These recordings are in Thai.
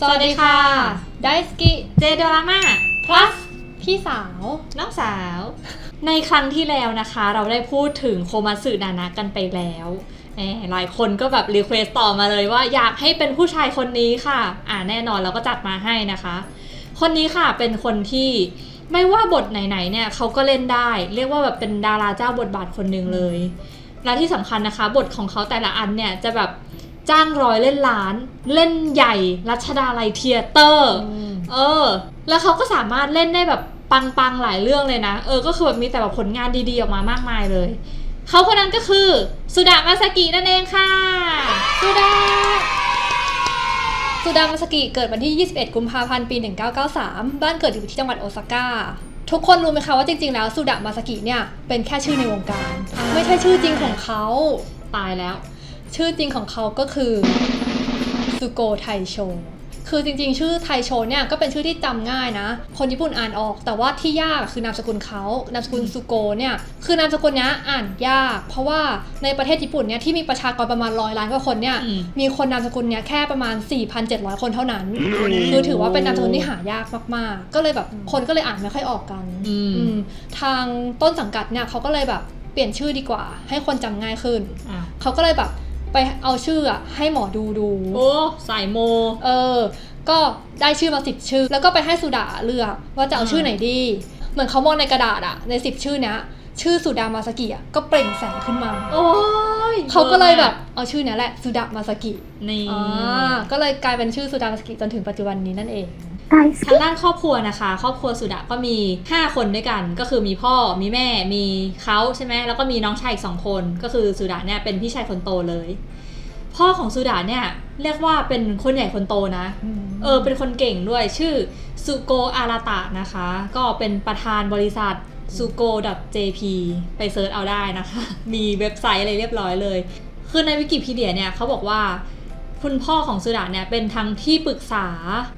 สวัสดีค่ะ ไดสกิ เจดราม่า plus พี่สาว น้องสาว ในครั้งที่แล้วนะคะ เราได้พูดถึงโคมาสึนานะกันไปแล้วแหมหลายคนก็แบบรีเควสต่อมาเลยว่าอยากให้เป็นผู้ชายคนนี้ค่ะ อ่าแน่นอนเราก็จัดมาให้นะคะ คนนี้ค่ะเป็นคนที่ไม่ว่าบทไหนๆเนี่ยเขาก็เล่นได้ เรียกว่าแบบเป็นดาราเจ้าบทบาทคนหนึ่งเลย และที่สำคัญนะคะ บทของเขาแต่ละอันเนี่ยจะแบบ จ้างร้อยเล่นล้าน เล่นใหญ่ รัชดาลัยเทียเตอร์ เออ แล้วเขาก็สามารถเล่นได้แบบปังๆหลายเรื่องเลยนะ เออ ก็คือแบบมีแต่แบบผลงานดีๆออกมามากมายเลย เขาคนนั้นก็คือสุดามาสกินั่นเองค่ะ สุดา สุดามาสกิเกิดวันที่ 21 กุมภาพันธ์ปี 1993 บ้านเกิดอยู่ที่จังหวัดโอซาก้าทุกคนรู้ไหมคะว่าจริงๆ แล้วสุดามาสกิเนี่ยเป็นแค่ชื่อในวงการอ่าไม่ใช่ชื่อจริงของเขาตายแล้ว ชื่อจริงของเขาก็คือสุโกไทโชคือจริงๆ ชื่อไทโชเนี่ยก็เป็นชื่อที่จำง่ายนะ คนญี่ปุ่นอ่านออก แต่ว่าที่ยากคือนามสกุลเขานามสกุลสุโกเนี่ยคือนามสกุลเนี้ยอ่านยาก เพราะว่าในประเทศญี่ปุ่นเนี่ยที่มีประชากรประมาณร้อยล้านกว่าคนเนี่ยอืมมีคนนามสกุลเนี้ยแค่ประมาณ 4,700 คนเท่านั้น คือถือว่าเป็นนามสกุลที่หายากมากๆ ก็เลยแบบคนก็เลยอ่านไม่ค่อยออกกันอืมอืมทางต้นสังกัดเนี่ยเขาก็เลยแบบเปลี่ยนชื่อดีกว่า ให้คนจำง่ายขึ้นอะเขาก็เลยแบบ ไปเอาชื่ออะให้หมอดูดู โอ้สายโม เออ ก็ได้ชื่อมาสิบชื่อ แล้วก็ไปให้สุดาเลือกว่าจะเอาอ่าชื่อไหนดี เหมือนเขามองในกระดาษอะในสิบชื่อเนี้ยชื่อสุดามาสกิอะก็เปล่งแสงขึ้นมา โอ้ยเขาก็เลยแบบเอาชื่อเนี้ยแหละสุดามาสกินี่อ่าก็เลยกลายเป็นชื่อสุดามาสกิจนถึงปัจจุบันนี้นั่นเองทางด้านครอบครัวนะคะ ครอบครัวสุดาก็มี 5 คนด้วยกัน ก็คือมีพ่อมีแม่มีเขาใช่ไหมแล้วก็มีน้องชายอีกสองคน ก็คือสุดาเนี่ยเป็นพี่ชายคนโตเลย พ่อของสุดาเนี่ยเรียกว่าเป็นคนใหญ่คนโตนะ เออ เป็นคนเก่งด้วยชื่อสุโกอาราตะนะคะ ก็เป็นประธานบริษัทสุโก .jp ไปเซิร์ชเอาได้นะคะ มีเว็บไซต์อะไรเรียบร้อยเลย คือในวิกิพีเดียเนี่ยเขาบอกว่า คุณพ่อของสุดาเนี่ยเป็นทั้งที่ปรึกษา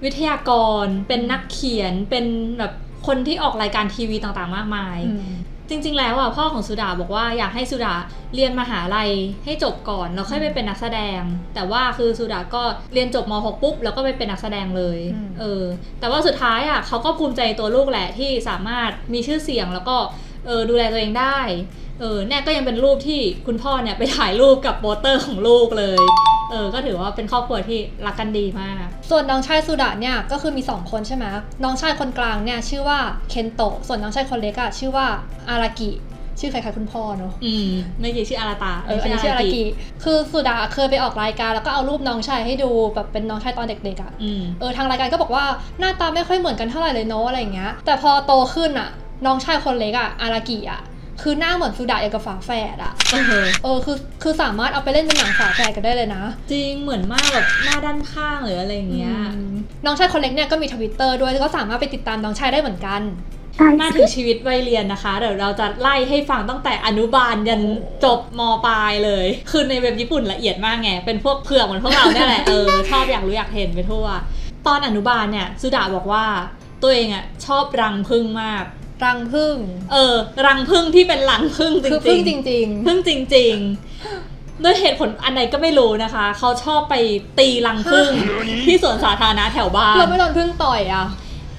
วิทยากร เป็นนักเขียนเป็นแบบคนที่ออกรายการทีวีต่างๆ มากมายอืมจริง ๆ แล้วอะพ่อของสุดาบอกว่าอยากให้สุดาเรียนมหาลัยให้จบก่อนแล้วค่อยไปเป็นนักแสดง แต่ว่าคือสุดาก็เรียนจบม .6 ปุ๊บแล้วก็ไปเป็นนักแสดงเลยอืมเออแต่ว่าสุดท้ายอะเขาก็ภูมิใจตัวลูกแหละที่สามารถมีชื่อเสียงแล้วก็เออดูแลตัวเองได้ เออเนี่ยก็ยังเป็นรูปที่คุณพ่อเนี่ยไปถ่ายรูปกับโปสเตอร์ของลูกเลย เออ ก็ถือว่าเป็นครอบครัวที่รักกันดีมาก ส่วนน้องชายสุดาเนี่ยก็คือมี 2 คนใช่ไหมน้องชายคนกลางเนี่ยชื่อว่าเคนโตะ ส่วนน้องชายคนเล็กอะชื่อว่าอารากิ ชื่อคล้ายๆคุณพ่อเนอะอืมไม่ใช่ชื่ออาราตาเอออันนี้ชื่ออารากิ คือสุดาเคยไปออกรายการแล้วก็เอารูปน้องชายให้ดูแบบเป็นน้องชายตอนเด็กๆอะอืมเออทางรายการก็บอกว่าหน้าตาไม่ค่อยเหมือนกันเท่าไหร่เลยเนาะอะไรอย่างเงี้ย แต่พอโตขึ้นอะน้องชายคนเล็กอะอารากิอะ คือหน้าเหมือนสุดาอย่างกับฝาแฝดอะเออเออคือคือสามารถเอาไปเล่นเป็นหนังฝาแฝดกันได้เลยนะ จริงเหมือนมากแบบหน้าด้านข้างหรืออะไรอย่างเงี้ยอืมน้องชายคนเล็กเนี่ยก็มีทวิตเตอร์ด้วยก็สามารถไปติดตามน้องชายได้เหมือนกัน มาถึงชีวิตวัยเรียนนะคะ เดี๋ยวเราจะไล่ให้ฟังตั้งแต่อนุบาลยันจบมปลายเลย คือในเว็บญี่ปุ่นละเอียดมากไง เป็นพวกเผือกเหมือนพวกเราเนี่ยแหละ เออชอบอยากรู้อยากเห็นไปทั่ว ตอนอนุบาลเนี่ยสุดาบอกว่าตัวเองอะชอบรังพึ่งมาก รังพึ่งเออ รังพึ่งที่เป็นรังพึ่งจริงๆคือพึ่งจริงพึ่งจริง ๆ ด้วยเหตุผลอันใดก็ไม่รู้นะคะ เขาชอบไปตีรังพึ่งที่สวนสาธารณะแถวบ้าๆนเราไม่โดนพึ่งต่อยอะ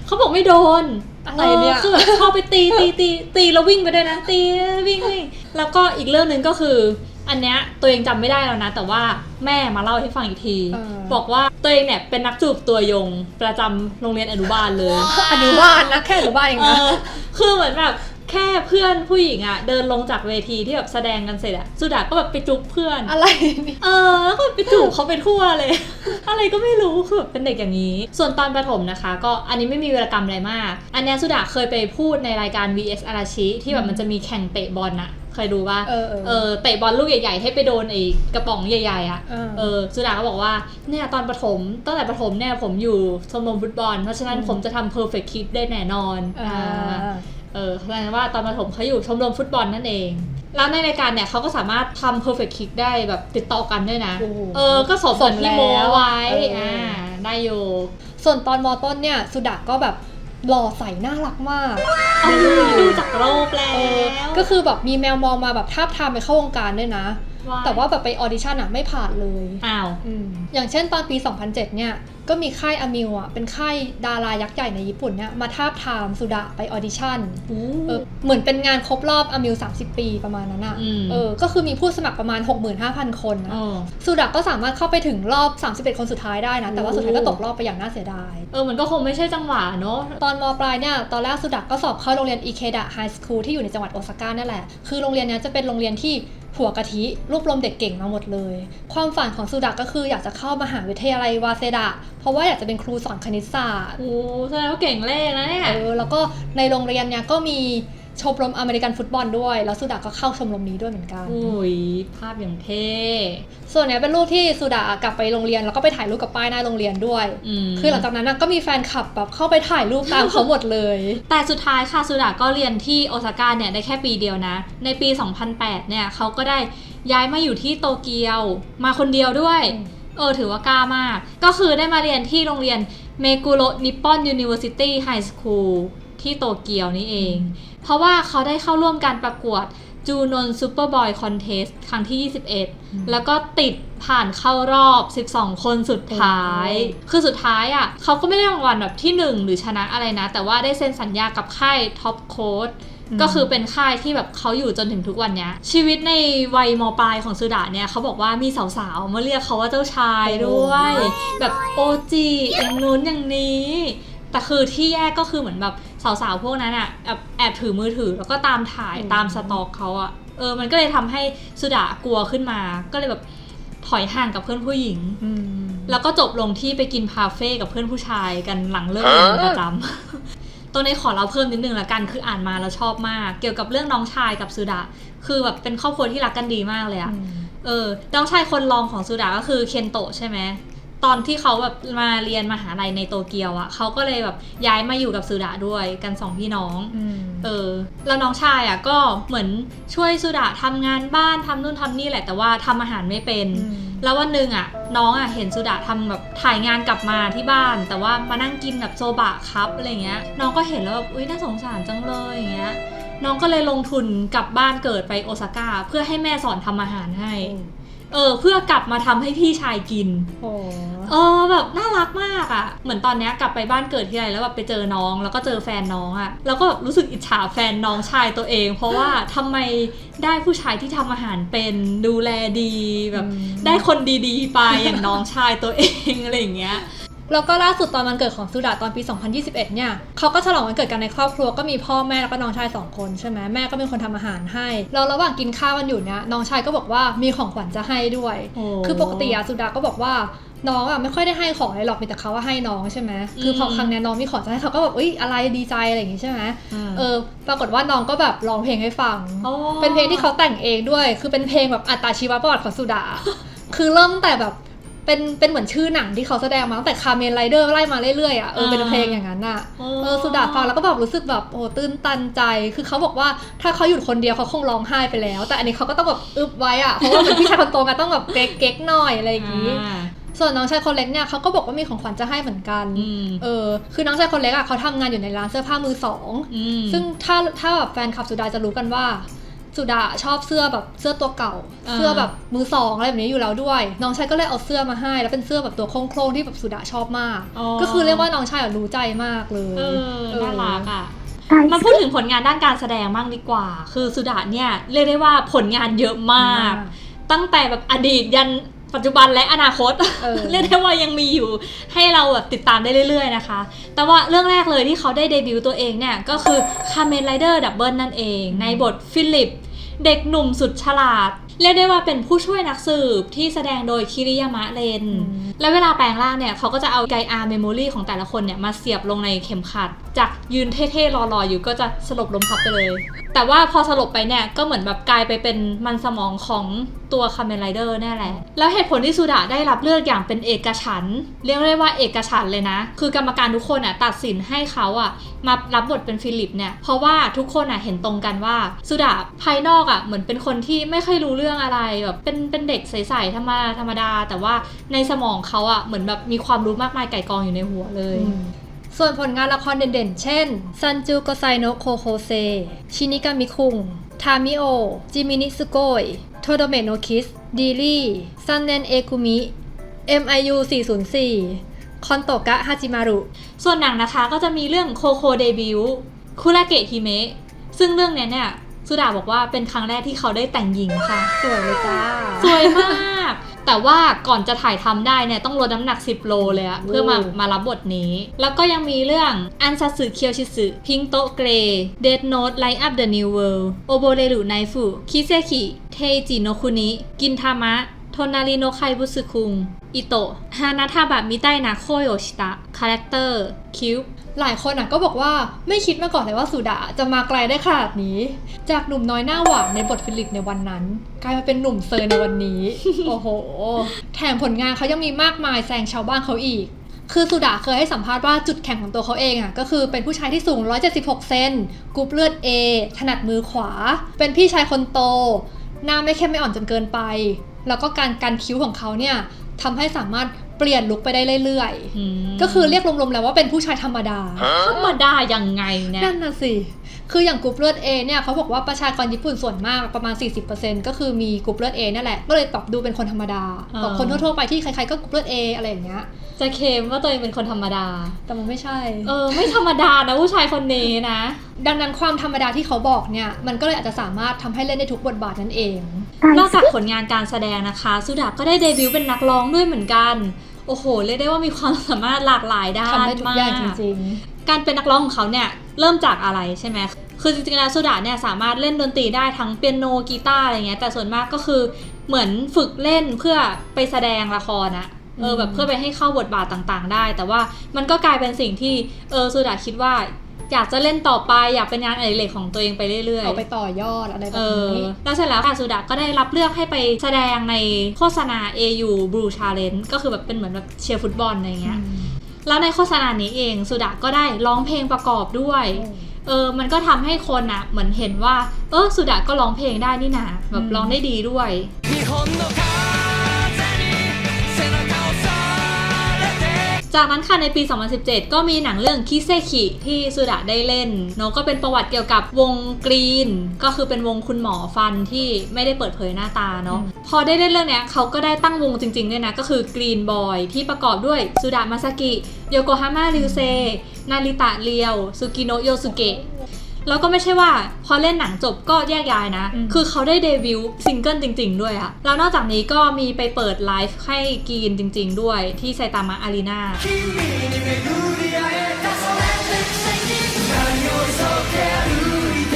เขาบอกไม่โดนอะไรเนี่ยคือแบบชอบไปตีตีตีตีแล้ววิ่งไปด้วยนะตีวิ่งวิ่งแล้วก็อีกเรื่องหนึ่งก็คือ อันเนี้ยตัวเองจำไม่ได้แล้วนะ แต่ว่าแม่มาเล่าให้ฟังอีกที บอกว่าตัวเองเนี่ยเป็นนักจูบตัวยงประจำโรงเรียนอนุบาลเลย อนุบาลนะแค่อนุบาลเองเอนะอ คือเหมือนแบบแค่เพื่อนผู้หญิงอะเดินลงจากเวทีที่แบบแสดงกันเสร็จอะสุดาก็แบบไปจุ๊บเพื่อน อะไรนี่เออแล้วก็ไปจูบเขาไปทั่วเลย อะไรก็ไม่รู้คือแบบเป็นเด็กอย่างนี้ ส่วนตอนประถมนะคะ ก็อันนี้ไม่มีวีรกรรมอะไรมาก อันเนี้ยสุดาเคยไปพูดในรายการ VS อาราชิที่แบบมันจะมีแข่งเตะบอลอะเคยดูป่ะเออเออ เออเตะบอลลูกใหญ่ๆ ให้ไปโดนไอ้กระป๋องใหญ่ๆอะเออ เออสุดาก็บอกว่าเนี่ยตอนประถมตั้งแต่ประถมเนี่ยผมอยู่ชมรมฟุตบอล เพราะฉะนั้นอืม ผมจะทำ perfect kick ได้แน่นอนอ่า เออแสดงว่าตอนประถมเขาอยู่ชมรมฟุตบอลนั่นเอง แล้วในรายการเนี่ยเขาก็สามารถทำ perfect kick ได้แบบติดต่อกันด้วยนะโอ้โหเออ ก็สมสส่มวนที่โมแล้วไว้เอออ่อ่าได้อยู่ ส่วนตอนมต้นเนี่ยสุดาก็แบบหล่อใสน่ารักมากเอาดูจากโลกแล้เออวก็คือแบบมีแมวมองมาแบบทาบทามไปเข้าวงการด้วยนะ แต่ว่าแบบไปออดิชั่นอะไม่ผ่านเลยอ้าว อืมอย่างเช่นตอนปี 2007 เนี่ย ก็มีค่ายอามิวอะเป็นค่ายดารายักษ์ใหญ่ในญี่ปุ่นเนี่ยมาทาบทามสุดะไปออดิชั่นเออเหมือนเป็นงานครบรอบอามิว 30 ปีประมาณนั้นอะอืม เออ ก็คือมีผู้สมัครประมาณ 65,000 คนนะ เออ สุดะก็สามารถเข้าไปถึงรอบ 31 คนสุดท้ายได้นะ แต่ว่าสุดท้ายก็โอ้ตกรอบไปอย่างน่าเสียดาย เออ มันก็คงไม่ใช่จังหวะเนอะ ตอนมปลายเนี่ย ตอนแรกสุดะก็สอบเข้าโรงเรียนอิเคดะไฮสคูลที่อยู่ในจังหวัดโอซาก้านั่นแหละ คือโรงเรียนเนี้ยจะเป็นโรงเรียนที่ หัวกะทิรวบรวมเด็กเก่งมาหมดเลย ความฝันของสุดะก็คืออยากจะเข้ามหาวิทยาลัยวาเซดะ เพราะว่าอยากจะเป็นครูสอนคณิตศาสตร์โอ้แสดงว่าเก่งเลขนะเนี่ยเออแล้วก็ในโรงเรียนเนี่ยก็มี ชมรมอเมริกันฟุตบอลด้วย แล้วสุดะก็เข้าชมรมนี้ด้วยเหมือนกันโอ้ยภาพอย่างเท่ ส่วนเนี้ยเป็นรูปที่สุดะกลับไปโรงเรียนแล้วก็ไปถ่ายรูปกับป้ายหน้าโรงเรียนด้วยมคือหลังจากนั้นน่ะก็มีแฟนคลับแบบเข้าไปถ่ายรูปตามเขาหมดเลย แต่สุดท้ายค่ะสุดาก็เรียนที่โอซาก้าเนี่ยได้แค่ปีเดียวนะ ในปี 2008 เนี่ยเขาก็ได้ย้ายมาอยู่ที่โตเกียว มาคนเดียวด้วยอืมเออถือว่ากล้ามาก ก็คือได้มาเรียนที่โรงเรียนเมกุโรนิปปอนยูนิเวอร์ซิตี้ไฮสคูลที่โตเกียวนี่เอง เพราะว่าเขาได้เข้าร่วมการประกวดจูนนซูเปอร์บอยคอนเทสครั้งที่ 21 แล้วก็ติดผ่านเข้ารอบ 12 คนสุดท้าย คือสุดท้ายอะเขาก็ไม่ได้รางวัลแบบที่ 1 หรือชนะอะไรนะ แต่ว่าได้เซ็นสัญญากับค่ายท็อปโค้ดอืมก็คือเป็นค่ายที่แบบเขาอยู่จนถึงทุกวันเนี้ยชีวิตในวัยมปลายของสุดาเนี่ยเขาบอกว่ามีสาวๆมาเรียกเขาว่าเจ้าชายด้วย แบบโอจีอย่างนู้นอย่างนี้แต่คือที่แย่ก็คือเหมือนแบบ สาวๆพวกนั้นอะแอบแอบถือมือถือแล้วก็ตามถ่ายอืม ตามสตอกเขาอะเออ มันก็เลยทำให้สุดากลัวขึ้นมา ก็เลยแบบถอยห่างกับเพื่อนผู้หญิง อืมแล้วก็จบลงที่ไปกินพาเฟ่กับเพื่อนผู้ชายกันหลังเลิกเรียนเป็นประจำตัวนี้ขอเราเพิ่มนิดนึงละกันคืออ่านมาแล้วชอบมาก เกี่ยวกับเรื่องน้องชายกับสุดา คือแบบเป็นครอบครัวที่รักกันดีมากเลยอะเออน้องชายคนรองของสุดาก็คือเคนโตะใช่ไหม ตอนที่เขาแบบมาเรียนมหาลัยในโตเกียวอะเขาก็เลยแบบย้ายมาอยู่กับสุดาด้วยกันสองพี่น้องอืมเออแล้วน้องชายอะก็เหมือนช่วยสุดาทำงานบ้านทำนู่นทำนี่แหละแต่ว่าทำอาหารไม่เป็นอืมแล้ววันหนึ่งอะ น้องอะเห็นสุดาทำแบบถ่ายงานกลับมาที่บ้าน แต่ว่ามานั่งกินแบบโซบะครับอะไรเงี้ย น้องก็เห็นแล้วแบบอุ้ยน่าสงสารจังเลยอย่างเงี้ยน้องก็เลยลงทุนกลับบ้านเกิดไปโอซาก้าเพื่อให้แม่สอนทำอาหารให้ เออเพื่อกลับมาทำให้พี่ชายกินโอ้เออแบบน่ารักมากอะ่ะ เหมือนตอนเนี้ยกลับไปบ้านเกิดที่ไรแล้วแบบไปเจอน้อง แล้วก็เจอแฟนน้องอะ่ะแล้วก็แบบรู้สึกอิจฉาแฟนน้องชายตัวเอง เพราะว่าทำไมได้ผู้ชายที่ทำอาหารเป็นดูแลดีแบบ ได้คนดีๆ ไปอย่างน้องชายตัวเองอะไรอย่างเงี้ย แล้วก็ล่าสุดตอนวันเกิดของสุดาตอนปี 2021 เนี่ยเขาก็ฉลองวันเกิดกันในครอบครัวก็มีพ่อแม่แล้วก็น้องชายสองคนใช่ไหมแม่ก็เป็นคนทำอาหารให้แล้วระหว่างกินข้าวกันอยู่เนี่ยน้องชายก็บอกว่ามีของขวัญจะให้ด้วยโอ้คือปกติอะสุดาก็บอกว่าน้องอะไม่ค่อยได้ให้ของอะไรหรอกมีแต่เขาว่าให้น้องใช่ไหมคือพออืมครั้งเนี้ยน้องมีของจะให้เขาก็แบบเอ้ยอะไรดีใจอะไรอย่างงี้ใช่ไหมมเออปรากฏว่าน้องก็แบบร้องเพลงให้ฟังโอ้เป็นเพลงที่เขาแต่งเองด้วย คือเป็นเพลงแบบอัตราชีวประวัติของสุดาคือเริ่มตั้งแต่แบบ เป็นเป็นเหมือนชื่อหนังที่เขาแสดงมาตั้งแต่คาเมนไรเดอร์ไล่มาเรื่อยๆอะเออเป็นเพลงอย่างนั้นอะโอ้เออสุดาฟังแล้วก็แบบรู้สึกแบบโอ้ตื้นตันใจ คือเขาบอกว่าถ้าเขาอยู่คนเดียวเขาคงร้องไห้ไปแล้ว แต่อันนี้เขาก็ต้องแบบอึบไว้อะเพราะว่าเป็นพี่ชายคนโตไงต้องแบบเก๊กๆหน่อยอะไรอย่างงี้อ่าส่วนน้องชายคนเล็กเนี่ยเขาก็บอกว่ามีของขวัญจะให้เหมือนกันอืมเออ คือน้องชายคนเล็กอะเขาทำงานอยู่ในร้านเสื้อผ้ามือสองอืมซึ่งถ้าถ้าแบบแฟนคลับสุดาจะรู้กันว่า สุดาชอบเสื้อแบบเสื้อตัวเก่าอ่า เสื้อแบบมือสองอะไรแบบนี้อยู่แล้วด้วย น้องชายก็เลยเอาเสื้อมาให้ แล้วเป็นเสื้อแบบตัวโคร่งๆที่แบบสุดาชอบมากอ๋อก็คือเรียกว่าน้องชายอะรู้ใจมากเลยเออเออน่ารักอะมาพูดถึงผลงานด้านการแสดงบ้างดีกว่า คือสุดาเนี่ยเรียกได้ว่าผลงานเยอะมาก ตั้งแต่แบบอดีตยัน ปัจจุบันและอนาคตเออ เรียกได้ว่ายังมีอยู่ให้เราแบบติดตามได้เรื่อยๆนะคะ แต่ว่าเรื่องแรกเลยที่เขาได้เดบิวต์ตัวเองเนี่ย ก็คือ Kamen Rider Double นั่นเอง ในบทฟิลิป เด็กหนุ่มสุดฉลาด เรียกได้ว่าเป็นผู้ช่วยนักสืบที่แสดงโดยคิริยามะเรนอืมแล้วเวลาแปลงร่างเนี่ย เขาก็จะเอาไกอาร์เมมโมรีของแต่ละคนเนี่ย มาเสียบลงในเข็มขัด จากยืนเท่ๆรอๆอยู่ก็จะสลบลมพับไปเลย แต่ว่าพอสลบไปเนี่ยก็เหมือนแบบกลายไปเป็นมันสมองของตัวคาเมนไรเดอร์แน่แหละ แล้วเหตุผลที่สุดาได้รับเลือกอย่างเป็นเอกฉัน เรียกได้ว่าเอกฉันเลยนะ คือกรรมการทุกคนอะตัดสินให้เขาอะมารับบทเป็นฟิลิปเนี่ย เพราะว่าทุกคนอะเห็นตรงกันว่า สุดาภายนอกอะเหมือนเป็นคนที่ไม่เคยรู้เรื่องอะไรแบบเป็นเป็นเด็กใสๆธรรมดาธรรมดา แต่ว่าในสมองเขาอะเหมือนแบบมีความรู้มากมายไก่กองอยู่ในหัวเลย ส่วนผลงานละครเด่นๆ เช่น ซันจูโกไซโนโคโคเซ ชินิกามิคุง ทามิโอ จิมินิสุโกยโทโดเมโนคิส ดีลี่ ซันเนนเอกุมิ MIU 404 คอนโตกะฮาจิมารุ ส่วนหนังนะคะก็จะมีเรื่องโคโคเดบิวคุราเกะฮิเมะ ซึ่งเรื่องเนี้ยเนี่ยสุดาบอกว่าเป็นครั้งแรกที่เขาได้แต่งหญิงค่ะ สวยเลยจ้า สวยมาก แต่ว่าก่อนจะถ่ายทำได้เนี่ยต้องลดน้ำหนัก 10 โลเลยอะเพื่อมามารับบทนี้ แล้วก็ยังมีเรื่องอันซาสึเคียวชิสึพิงโตเกรเดดโนตไลท์อัพเดอะนิวเวิลด์โอโบเรรุไนฟุคิเซคิเทจิโนคุนิกินทามะโทนาริโนไคบุสึคุง อิโตะ ฮานาทาบะมิไตนะโคโยชิตะ คาแรคเตอร์ คิวหลายคนอะก็บอกว่าไม่คิดมาก่อนเลยว่าสุดาจะมาไกลได้ขนาดนี้ จากหนุ่มน้อยหน้าหวานในบทฟิลิปในวันนั้น กลายมาเป็นหนุ่มเซอร์ในวันนี้ โอ้โห แถมผลงานเขายังมีมากมายแซงชาวบ้านเขาอีก คือสุดาเคยให้สัมภาษณ์ว่าจุดแข็งของตัวเขาเองอะก็คือเป็นผู้ชายที่สูง 176 เซนกรุ๊ปเลือด A ถนัดมือขวา เป็นพี่ชายคนโตหน้าไม่เข้มไม่อ่อนจนเกินไป แล้วก็การการคิ้วของเขาเนี่ยทำให้สามารถเปลี่ยนลุคไปได้เรื่อยๆ ก็คือเรียกรวมๆแล้วว่าเป็นผู้ชายธรรมดา ธรรมดายังไงเนี่ยนั่นน่ะสิคืออย่างกรุ๊ปเลือด A เนี่ยเขาบอกว่าประชากรญี่ปุ่นส่วนมากประมาณ 40%ก็คือมีกรุ๊ปเลือด A นั่นแหละ ก็เลยแบบดูเป็นคนธรรมดาอ่าแบบคนทั่วๆไปที่ใครๆก็กรุ๊ปเลือด A อะไรอย่างเงี้ยจะเคลมว่าตัวเองเป็นคนธรรมดา แต่มันไม่ใช่ เออ ไม่ธรรมดานะผู้ชายคนนี้นะ ดังนั้นความธรรมดาที่เขาบอกเนี่ย มันก็เลยอาจจะสามารถทำให้เล่นได้ทุกบทบาทนั่นเอง นอกจากผลงานการแสดงนะคะ สุดาก็ได้เดบิวต์เป็นนักร้องด้วยเหมือนกัน โอ้โห เรียกได้ว่ามีความสามารถหลากหลายด้านทำได้ทุกอย่างจมากริงการเป็นนักร้องของเขาเนี่ยเริ่มจากอะไรใช่ไหมคือจริงๆแล้วสุดาเนี่ยสามารถเล่นดนตรีได้ทั้งเปียโนกีตาร์อะไรเงี้ยแต่ส่วนมากก็คือเหมือนฝึกเล่นเพื่อไปแสดงละครอะเออแบบเพื่อไปให้เข้าบทบาทต่างๆ ได้ แต่ว่ามันก็กลายเป็นสิ่งที่เออสุดาคิดว่า อยากจะเล่นต่อไปอยากเป็นงานอดิเรกของตัวเองไปเรื่ ๆ อย เอาไปต่อยอดอะไรแบ เอบ อ นี้ แล้วเสร็จแล้วค่ะสุดาก็ได้รับเลือกให้ไปแสดงในโฆษณา AU Blue Challenge ก็คือแบบเป็นเหมือนแบบเชียร์ฟุตบอลอะไรเงี้ย แล้วในโฆษณานี้เองสุดาก็ได้ร้องเพลงประกอบด้วย เออ มันก็ทำให้คนอะเหมือนเห็นว่า เออสุดาก็ร้องเพลงได้นี่นาแบบ อืม ร้องได้ดีด้วย 日本の風 จากนั้นค่ะในปี 2017 ก็มีหนังเรื่องคิเซคิที่สุดาได้เล่นเนาะก็เป็นประวัติเกี่ยวกับวงกรีน ก็คือเป็นวงคุณหมอฟันที่ไม่ได้เปิดเผยหน้าตาเนาะอืมพอได้เล่นเรื่องเนี้ยเขาก็ได้ตั้งวงจริงๆด้วยนะ ก็คือกรีนบอยที่ประกอบด้วยสุดามาซากิโยโกฮาม่าริวเซนาริตะเรียว สุกิโนะโยสุเกะ แล้วก็ไม่ใช่ว่าพอเล่นหนังจบก็แยกย้ายนะ คือเขาได้เดบิวต์ซิงเกิลจริง ๆ ด้วยอะแล้วนอกจากนี้ก็มีไปเปิดไลฟ์ให้กีนจริง ๆ ด้วยที่ไซตามะอารีนา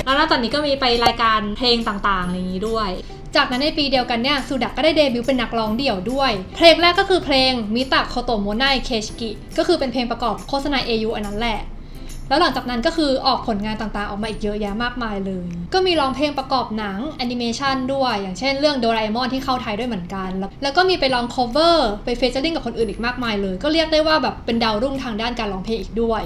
แล้วนอกจากนี้ก็มีไปรายการเพลงต่างๆอย่างนี้ด้วยจากนั้นในปีเดียวกันเนี่ยซูดักก็ได้เดบิวต์เป็นนักร้องเดี่ยวด้วย เพลงแรกก็คือเพลงมิตะโคโตโมไนเคชกิก็คือเป็นเพลงประกอบโฆษณา AU อันนั้นแหละ แล้วหลังจากนั้นก็คือออกผลงานต่างๆ ออกมาอีกเยอะแยะมากมายเลย ก็มีร้องเพลงประกอบหนังแอนิเมชันด้วย อย่างเช่นเรื่องโดราเอมอนที่เข้าไทยด้วยเหมือนกัน แล้วแล้วก็มีไปร้อง cover ไปเฟเจอริงกับคนอื่นอีกมากมายเลย ก็เรียกได้ว่าแบบเป็นดาวรุ่งทางด้านการร้องเพลงอีกด้วย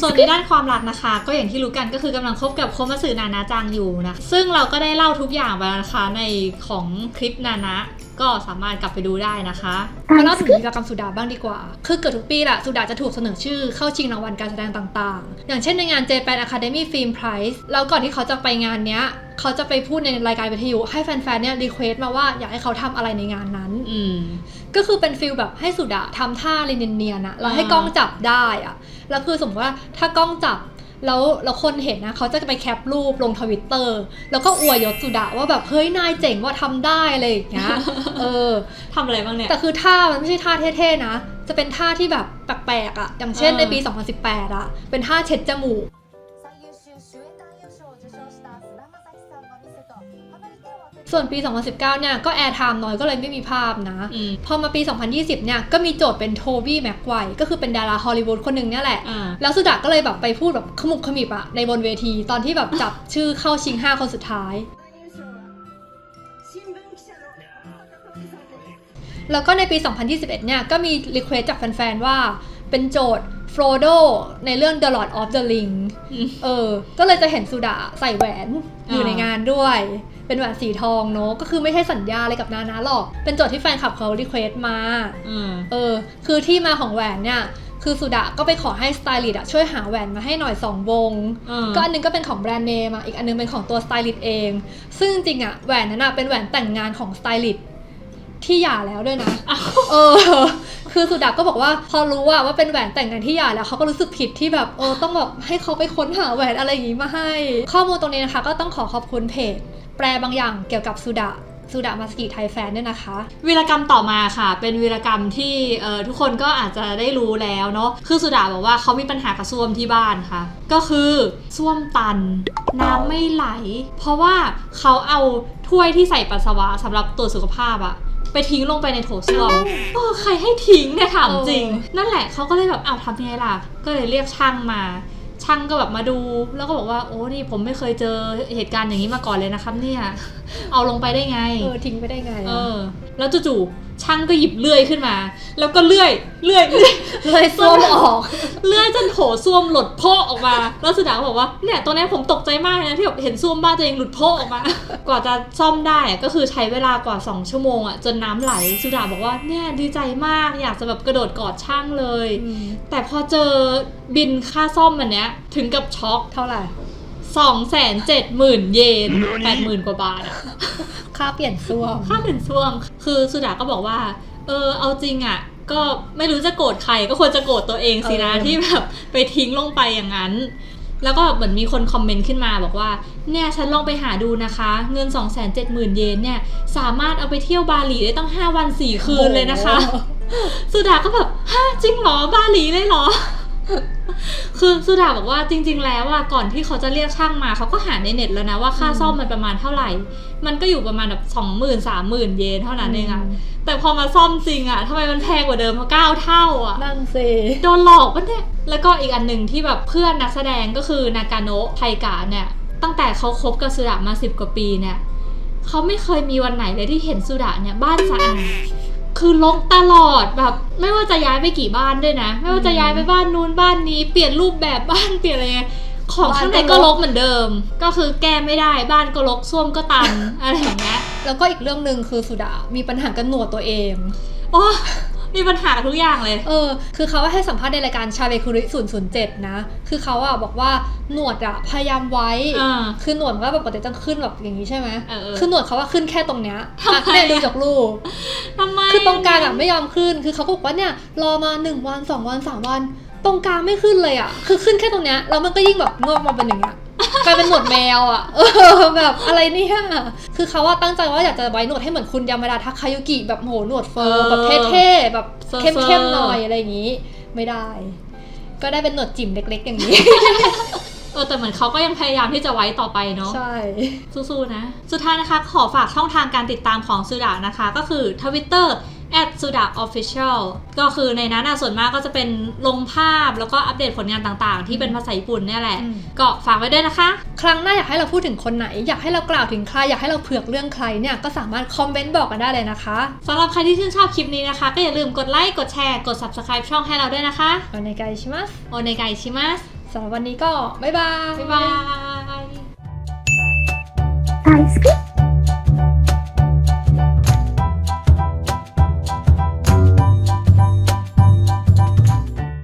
ส่วนในด้านความรักนะคะ ก็อย่างที่รู้กันก็คือกำลังคบกับโคมัสึนานะจังอยู่นะซึ่งเราก็ได้เล่าทุกอย่างไปแล้วนะคะในของคลิปนานะ ก็สามารถกลับไปดูได้นะคะมาเล่าถึงวีรกรรมสุดาบ้างดีกว่า คือเกิดทุกปีแหละสุดาจะถูกเสนอชื่อเข้าชิงรางวัลการแสดงต่างๆ อย่างเช่นในงาน Japan Academy Film Prize แล้วก่อนที่เขาจะไปงานเนี้ยเขาจะไปพูดในรายการวิทยุให้แฟนๆเนี่ยรีเควสต์มาว่าอยากให้เขาทำอะไรในงานนั้นอืมก็คือเป็นฟิลแบบให้สุดาทำท่าเนียนๆอะแล้วให้อ่ากล้องจับได้อะแล้วคือสมมติว่าถ้ากล้องจับ แล้วแล้วคนเห็นนะเขาจะไปแคปรูปลงทวิตเตอร์แล้วก็อวยยศสุดาว่าแบบเฮ้ยนายเจ๋งว่าทำได้อะไรอย่างเงี้ยเออทำอะไรบ้างเนี่ยแต่คือท่ามันไม่ใช่ท่าเท่ๆนะ จะเป็นท่าที่แบบแปลกๆอะ่ะอย่างเช่นเออในปี 2018อะเป็นท่าเช็ดจมูก ส่วนปี 2019 เนี่ยก็แอร์ไทม์น้อยก็เลยไม่มีภาพนะ พอมาปี 2020 เนี่ยก็มีโจทย์เป็นโทบี้แม็กไวก็คือเป็นดาราฮอลลีวูดคนหนึ่งเนี่ยแหละ แล้วสุดาก็เลยแบบไปพูดแบบขมุกขมิบอะในบนเวทีตอนที่แบบจับชื่อเข้าชิง 5 คนสุดท้ายแล้วก็ในปี 2021 เนี่ยก็มีรีเควสจากแฟนๆ ว่าเป็นโจทย์โฟลโดในเรื่อง The Lord of the Ring เออ ก็เลยจะเห็นสุดาใส่แหวนอยู่ในงานด้วย เป็นแหวนสีทองเนอะก็คือไม่ใช่สัญญาอะไรกับนานาหรอก เป็นโจทย์ที่แฟนคลับเขารีเควสต์มาอืมเออ คือที่มาของแหวนเนี่ยคือคือสุดะก็ไปขอให้สไตลิสต์อะช่วยหาแหวนมาให้หน่อยสองวงเออก็อันหนึงก็เป็นของแบรนด์เนมอะอีกอันหนึงเป็นของตัวสไตลิสต์เอง ซึ่งจริงๆอะแหวนนั้นอะเป็นแหวนแต่งงานของสไตลิสต์ที่หย่าแล้วด้วยนะ เออ คือสุดาก็บอกว่าพอรู้ว่าว่าเป็นแหวนแต่งงานที่หย่าแล้วเขาก็รู้สึกผิดที่แบบเออต้องแบบให้เขาไปค้นหาแหวนอะไรอย่างนี้มาให้ ข้อมูลตรงนี้นะคะ ก็ต้องขอขอบคุณเพจ แปลบางอย่างเกี่ยวกับสุดาสุดามาสกิไทยแฟนด้วยนะคะ วีรกรรมต่อมาค่ะ เป็นวีรกรรมที่ทุกคนก็อาจจะได้รู้แล้วเนาะคือสุดาบอกว่าเขามีปัญหากับส้วมที่บ้านค่ะ ก็คือส้วมตัน น้ำไม่ไหล เพราะว่าเขาเอาถ้วยที่ใส่ปัสสาวะสำหรับตรวจสุขภาพอะ ไปทิ้งลงไปในโถส้วมเออใครให้ทิ้งเนี่ยถามจริงเออนั่นแหละเขาก็เลยแบบเอาวทำยังไงล่ะ ก็เลยเรียกช่างมาช่างก็แบบมาดู แล้วก็บอกว่าโอ้นี่ผมไม่เคยเจอเหตุการณ์อย่างนี้มาก่อนเลยนะครับ เนี่ย เอาลงไปได้ไง เออทิ้งไปได้ไง เออ แล้วจู่ๆช่างก็หยิบเลื่อยขึ้นมา แล้วก็เลื่อยเลื่อยเลื่อยเลยส้วมออกเลื่อยจนโถส้วมหลุดโพะออกมา แล้วสุดาก็บอกว่าเนี่ยตัวเนี้ผมตกใจมากนะที่แบบเห็นส้วมบ้านตัวเองหลุดโพะออกมา กว่าจะซ่อมได้ก็คือใช้เวลากว่า 2 ชั่วโมงอะจนน้ำไหลสุดาบอกว่าเนี่ยดีใจมากอยากจะแบบกระโดดกอดช่างเลย แต่พอเจอบินค่าซ่อมอันเนี้ยถึงกับช็อกเท่าไหร่ 2 7 0 0 0 0เยน80,000กว่าบาทอะค่าเปลี่ยนส้วมค่าเป็นช่วงคือสุดาก็บอกว่า เออ เอาจริงอะ่ะก็ไม่รู้จะโกรธใครก็ควรจะโกรธตัวเองสินะเออที่แบบไปทิ้งลงไปอย่างนั้น แล้วก็เหมือนมีคนคอมเมนต์ขึ้นมาบอกว่า เนี่ยฉันลองไปหาดูนะคะ เงิน 2 7 0 0 0 0 เยนเนี่ย สามารถเอาไปเที่ยวบาหลีได้ตั้ง 5 วัน 4 คืนเลยนะคะ สุดาก็แบบฮะจริงเหรอบาหลีเลยเหรอ คือสุดาบอกว่าจริง ๆ แล้วอะก่อนที่เขาจะเรียกช่างมาเขาก็หาในเน็ตแล้วนะว่าค่าซ่อมมันประมาณเท่าไหร่ มันก็อยู่ประมาณแบบสองหมื่นสามหมื่นเยนเท่านั้นเองอะอืมแต่พอมาซ่อมจริงอะทำไมมันแพงกว่าเดิมเก้าเท่าอะนั่นสิโดนหลอกปะเนี่ยแล้วก็อีกอันหนึ่งที่แบบเพื่อนนักแสดงก็คือนากาโนะไทกะเนี่ย ตั้งแต่เขาคบกับสุดามาสิบกว่าปีเนี่ยเขาไม่เคยมีวันไหนเลยที่เห็นสุดาเนี่ยบ้านสะอาด คือลกตลอดแบบ ไม่ว่าจะย้ายไปกี่บ้านด้วยนะ ไม่ว่าจะย้ายไปบ้านนู้นบ้านนี้เปลี่ยนรูปแบบบ้านเปลี่ยนอะไรเงี้ยของข้างในก็รกเหมือนเดิม ก็คือแก้ไม่ได้บ้านก็รกส้วมก็ตันอะไรอย่างเงี้ยแล้วก็อีกเรื่องหนึ่งคือสุดามีปัญหากับหนวดตัวเองโอ้ มีปัญหาทุกอย่างเลย เออ คือเขาให้สัมภาษณ์ในรายการชาเบคุริ007นะ คือเขาอะบอกว่าหนวดอะพยายามไว้อ่าคือหนวดมันก็แบบปกติต้องขึ้นแบบอย่างนี้ใช่ไหมเออเออคือหนวดเขาว่าขึ้นแค่ตรงเนี้ยทำไมอะแม่ดูจากรูปทำไม คือตรงกลางอะไม่ยอมขึ้น คือเขาก็บอกว่าเนี่ยรอมาหนึ่งวันสองวันสามวัน ตรงกลางไม่ขึ้นเลยอะคือขึ้นแค่ตรงเนี้ย แล้วมันก็ยิ่งแบบงอกมาเป็นอย่างเงี้ย กลายเป็นหนวดแมวอะเออแบบอะไรเนี่ยคือเขาว่าตั้งใจว่าอยากจะไว้หนวดให้เหมือนคุณยามาดาทาคายุกิแบบโหหนวดเฟิร์มแบบเท่ๆแบบเข้มๆหน่อยอะไรอย่างนี้ ไม่ได้ ก็ได้เป็นหนวดจิ๋มเล็ก ๆ อย่างนี้เออแต่เหมือนเขาก็ยังพยายามที่จะไว้ต่อไปเนาะใช่ สู้ๆนะ สุดท้ายนะคะขอฝากช่องทางการติดตามของสุดานะคะ ก็คือ Twitter at suda official ก็คือในนั้นน่ะส่วนมากก็จะเป็นลงภาพแล้วก็อัปเดตผลงานต่างๆ ที่เป็นภาษาญี่ปุ่นเนี่ยแหละ อืม ก็ฝากไว้ด้วยนะคะ ครั้งหน้าอยากให้เราพูดถึงคนไหน อยากให้เรากล่าวถึงใคร อยากให้เราเผือกเรื่องใครเนี่ย ก็สามารถคอมเมนต์บอกกันได้เลยนะคะ สำหรับใครที่ชื่นชอบคลิปนี้นะคะ ก็อย่าลืมกดไลค์ กดแชร์ กด subscribe ช่องให้เราด้วยนะคะ โอเนกายชิมัส โอเนไกชิมัส สำหรับวันนี้ก็บ๊ายบาย บ๊ายบาย 大好き